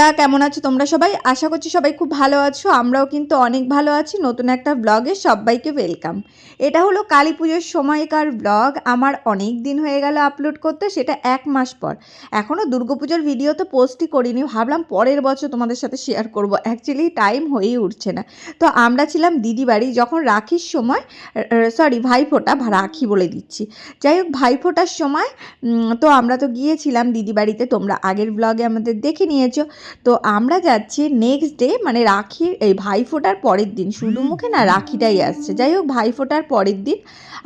বন্ধুরা, কেমন আছো তোমরা সবাই? আশা করছি সবাই খুব ভালো আছো। আমরাও কিন্তু অনেক ভালো আছি। নতুন একটা ব্লগে সবাইকে ওয়েলকাম এটা হলো কালী পুজোর সময়কার ব্লগ আমার অনেক দিন হয়ে গেল আপলোড করতে, সেটা এক মাস পর। এখনও দুর্গাপুজোর ভিডিও তো পোস্টই করিনি। ভাবলাম পরের বছর তোমাদের সাথে শেয়ার করব। অ্যাকচুয়ালি টাইম হয়েই উঠছে না। তো আমরা ছিলাম দিদি বাড়ি, যখন রাখির সময় সরি ভাইফোঁটা রাখি বলে দিচ্ছি। যাই হোক, ভাইফোঁটার সময় তো আমরা তো গিয়েছিলাম দিদি বাড়িতে। তোমরা আগের ব্লগে আমাদের দেখে নিয়েছো। তো আমরা যাচ্ছি নেক্সট ডে মানে রাখির এই ভাইফোঁটার পরের দিন। শুধু মুখে না, রাখিটাই আসছে। যাই হোক, ভাইফোঁটার পরের দিন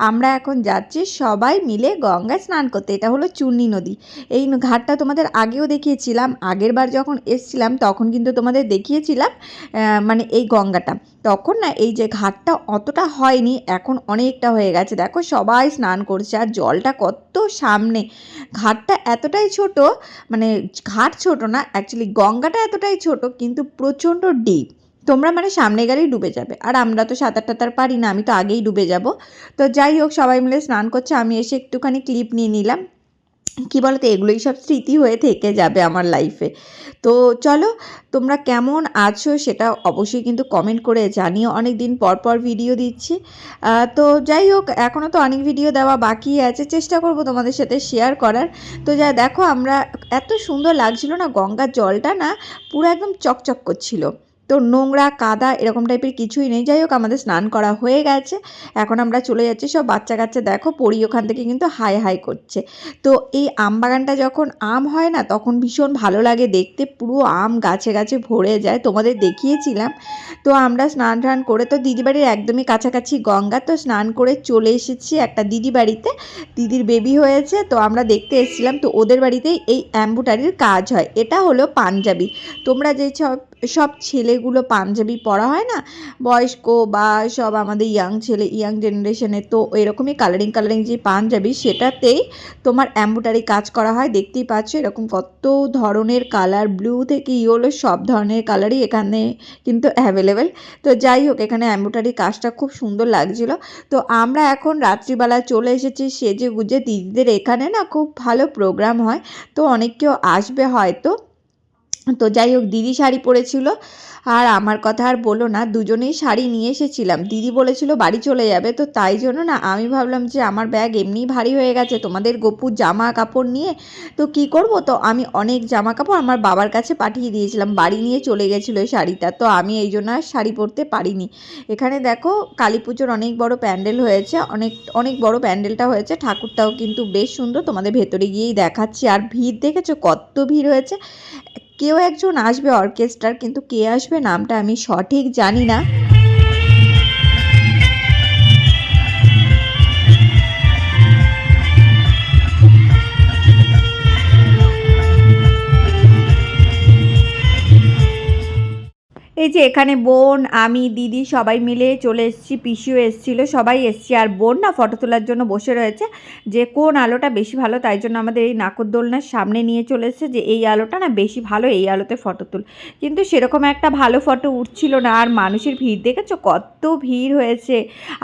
আমরা এখন যাচ্ছি সবাই মিলে গঙ্গায় স্নান করতে। এটা হলো চুন্নি নদী। এই ঘাটটা তোমাদের আগেও দেখিয়েছিলাম, আগের বার যখন এসছিলাম, তখন কিন্তু তোমাদের দেখিয়েছিলাম মানে এই গঙ্গাটা। তখন না এই যে ঘাটটা অতটা হয়নি, এখন অনেকটা হয়ে গেছে। দেখো সবাই স্নান করছে আর জলটা কত সামনে। ঘাটটা এতটাই ছোট মানে ঘাট ছোট না অ্যাকচুয়ালি গঙ্গাটা এতটাই ছোট, কিন্তু প্রচণ্ড ডিপ তোমরা মানে সামনে গেলেই ডুবে যাবে। আর আমরা তো সাঁতার টাতার পারি না, আমি তো আগেই ডুবে যাব। তো যাই হোক, সবাই মিলে স্নান করছে, আমি এসে একটুখানি ক্লিপ নিয়ে নিলাম। কি বলতো, এগুলোই সব স্মৃতি হয়ে থেকে যাবে আমার লাইফে তো চলো, তোমরা কেমন আছো সেটা অবশ্যই কিন্তু কমেন্ট করে জানিও। অনেক দিন পর পর ভিডিও দিচ্ছি। তো যাই হোক এখনও তো অনেক ভিডিও দেওয়া বাকি আছে। চেষ্টা করব তোমাদের সাথে শেয়ার করার। তো যা, দেখো আমরা এত সুন্দর লাগছিল না, গঙ্গার জলটা না পুরো একদম চকচক করছিল। তো নোংরা, কাদা এরকম টাইপের কিছুই নেই। যাই হোক, আমাদের স্নান করা হয়ে গেছে। এখন আমরা চলে যাচ্ছি, সব বাচ্চা কাচ্চা দেখো, পরি ওখান থেকে কিন্তু হাই হাই করছে। তো এই আম বাগানটা যখন আম হয় না, তখন ভীষণ ভালো লাগে দেখতে। পুরো আম গাছে গাছে ভরে যায়, তোমাদের দেখিয়েছিলাম। তো আমরা স্নান টান করে, তো দিদি বাড়ির একদমই কাছাকাছি গঙ্গা, তো স্নান করে চলে এসেছি একটা দিদি বাড়িতে। দিদির বেবি হয়েছে, তো আমরা দেখতে এসেছিলাম, তো ওদের বাড়িতেই এই অ্যাম্বুটারির কাজ হয়। এটা হলো পাঞ্জাবি। তোমরা যে সব সব ছেলেগুলো পাঞ্জাবি পরা হয় না? বয়স্ক বা সব আমাদের ইয়াং ছেলে ইয়াং জেনারেশনের তো এরকমই কালারিং কালারিং যে পাঞ্জাবি সেটাতেই তোমার অ্যাম্বুটারি কাজ করা হয়। দেখতেই পাচ্ছ এরকম কত ধরনের কালার ব্লু থেকে ইয়েলো সব ধরনের কালারই এখানে কিন্তু অ্যাভেলেবেল তো যাই হোক, এখানে অ্যাম্বুটারি কাজটা খুব সুন্দর লাগছিল। তো আমরা এখন রাত্রিবেলা চলে এসেছি সেজে গুজে দিদিদের এখানে না খুব ভালো প্রোগ্রাম হয়। তো অনেক কেউ আসবে হয়তো। তো যাই হোক, দিদি শাড়ি পরেছিল। আর আমার কথা আর বলো না, দুজনেই শাড়ি নিয়ে এসেছিলাম। দিদি বলেছিল বাড়ি চলে যাবে, তো তাই জন্য না আমি ভাবলাম যে আমার ব্যাগ এমনিই ভারী হয়ে গেছে, তোমাদের গপুর জামা কাপড় নিয়ে। তো কি করব? তো আমি অনেক জামা কাপড় আমার বাবার কাছে পাঠিয়ে দিয়েছিলাম, বাড়ি নিয়ে চলে গেছিল এই শাড়িটা, তো আমি এই জন্য আর শাড়ি পরতে পারিনি। এখানে দেখো, কালী পুজোর অনেক বড় প্যান্ডেল হয়েছে, অনেক অনেক বড় প্যান্ডেলটা হয়েছে, ঠাকুরটাও কিন্তু বেশ সুন্দর, তোমাদের ভেতরে গিয়েই দেখাচ্ছি। আর ভিড় দেখেছ? কত ভিড় হয়েছে? কেউ একজন আসবে অর্কেস্ট্রার কিন্তু কে আসবে নামটা আমি সঠিক জানি না। এই যে এখানে বোন, আমি, দিদি সবাই মিলে চলে এসেছি, পিসিও এসেছিল, সবাই এসছি। আর বোন না ফটো তোলার জন্য বসে রয়েছে যে কোন আলোটা বেশি ভালো, তাই জন্য আমাদের এই নাকরদোলনার সামনে নিয়ে চলে এসেছে যে এই আলোটা না বেশি ভালো এই আলোতে ফটো তুল। কিন্তু সেরকম একটা ভালো ফটো উঠছিল না, আর মানুষের ভিড় দেখেছ? কত ভিড় হয়েছে।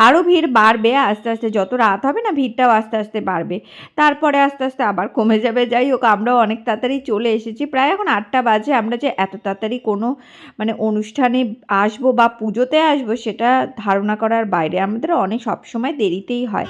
আরও ভিড় বাড়বে, আস্তে আস্তে যত রাত হবে না, ভিড়টাও আস্তে আস্তে বাড়বে। তারপরে আস্তে আস্তে আবার কমে যাবে। যাই হোক, আমরাও অনেক তাড়াতাড়ি চলে এসেছি। প্রায় এখন আটটা বাজে, আমরা যে এত তাড়াতাড়ি কোনো মানে অনুষ্ঠানে আসব বা পুজোতে আসব সেটা ধারণা করার বাইরে আমাদের অনেক সবসময় দেরিতেই হয়।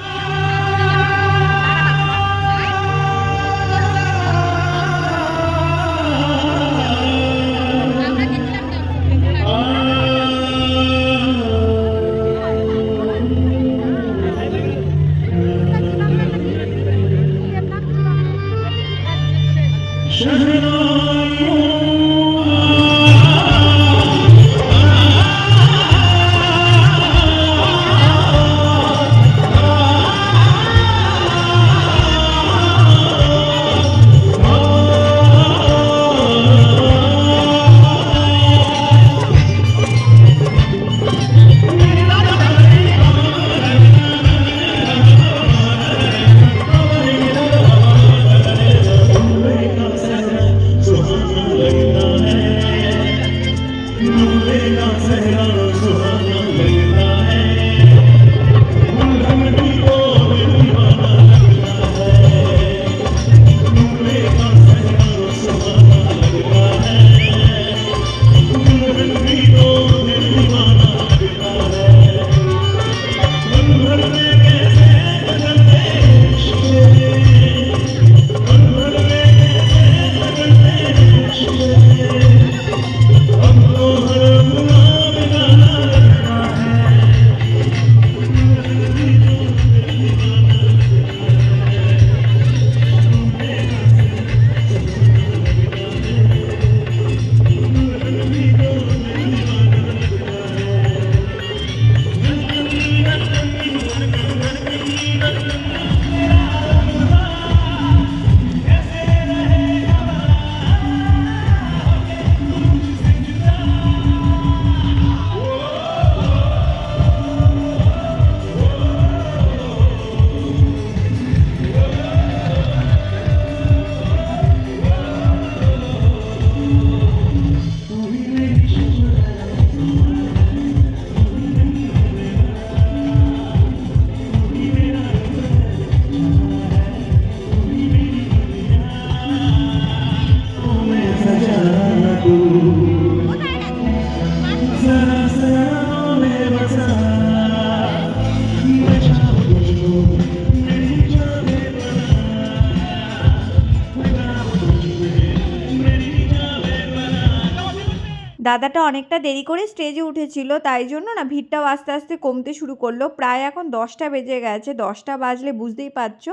দাদাটা অনেকটা দেরি করে স্টেজে উঠেছিল, তাই জন্য না ভিড়টাও আস্তে আস্তে কমতে শুরু করল। প্রায় এখন দশটা বেজে গেছে, দশটা বাজলে বুঝতেই পারছ।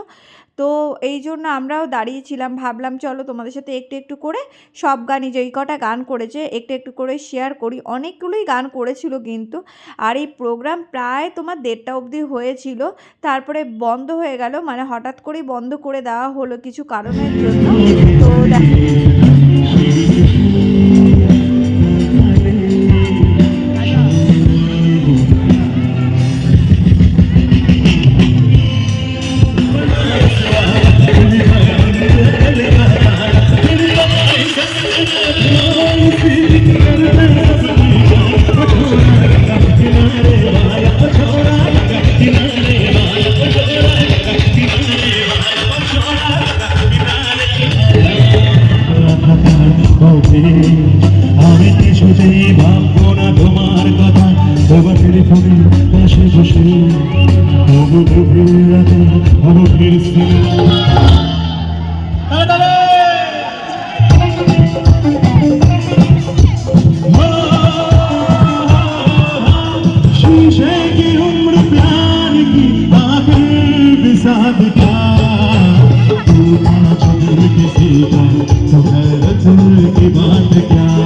তো এই জন্য আমরাও দাঁড়িয়েছিলাম, ভাবলাম চলো তোমাদের সাথে একটু একটু করে সব গানই যেই কটা গান করেছে, একটু একটু করে শেয়ার করি। অনেকগুলোই গান করেছিল কিন্তু, আর এই প্রোগ্রাম প্রায় তোমার দেড়টা অবধি হয়েছিল, তারপরে বন্ধ হয়ে গেল মানে হঠাৎ করেই বন্ধ করে দেওয়া হলো কিছু কারণের জন্য। তো দেখ- টেলিফোনে পাশে বসে তবু গভীর রাতে হলো ফিরছে शीशे की उम्र प्यार की आखिर बिसात क्या तू पाँच दिल किसी का तो हैरत की बात क्या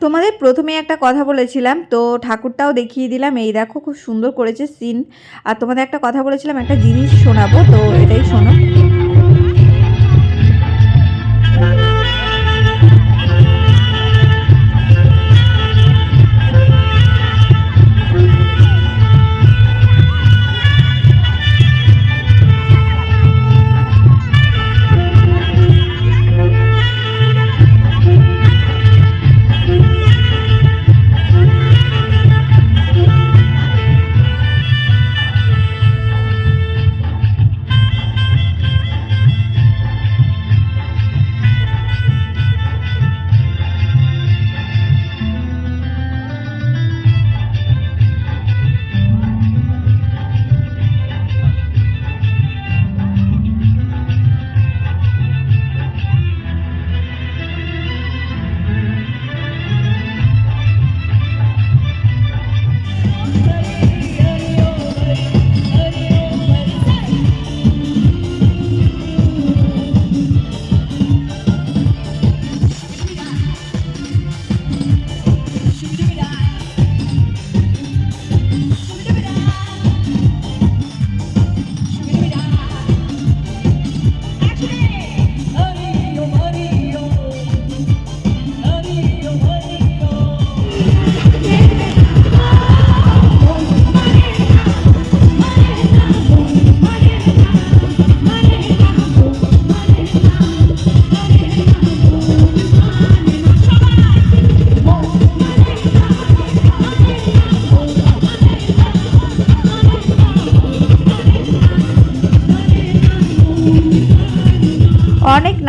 তোমাদের প্রথমে একটা কথা বলেছিলাম, তো ঠাকুরটাও দেখিয়ে দিলাম। এই দেখো খুব সুন্দর করেছে সিন আর তোমাদের একটা কথা বলেছিলাম, একটা জিনিস শোনাবো, তো এটাই শোনো।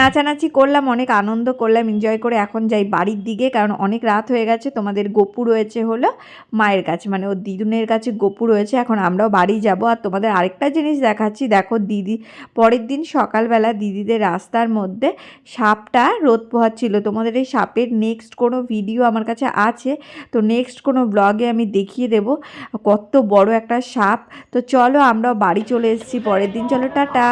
নাচানাচি করলাম, অনেক আনন্দ করলাম এনজয় করে এখন যাই বাড়ির দিকে, কারণ অনেক রাত হয়ে গেছে, তোমাদের গপু রয়েছে হলো মায়ের কাছে মানে ওর দিদুনের কাছে গপু রয়েছে, এখন আমরাও বাড়ি যাব। আর তোমাদের আরেকটা জিনিস দেখাচ্ছি, দেখো দিদি, পরের দিন সকালবেলা দিদিদের রাস্তার মধ্যে সাপটা রোদ পোহাচ্ছিল। তোমাদের এই সাপের নেক্সট কোনো ভিডিও আমার কাছে আছে, তো নেক্সট কোনো ব্লগে আমি দেখিয়ে দেব, কত বড় একটা সাপ। তো চলো আমরাও বাড়ি চলে এসেছি পরের দিন, চলো টাটা।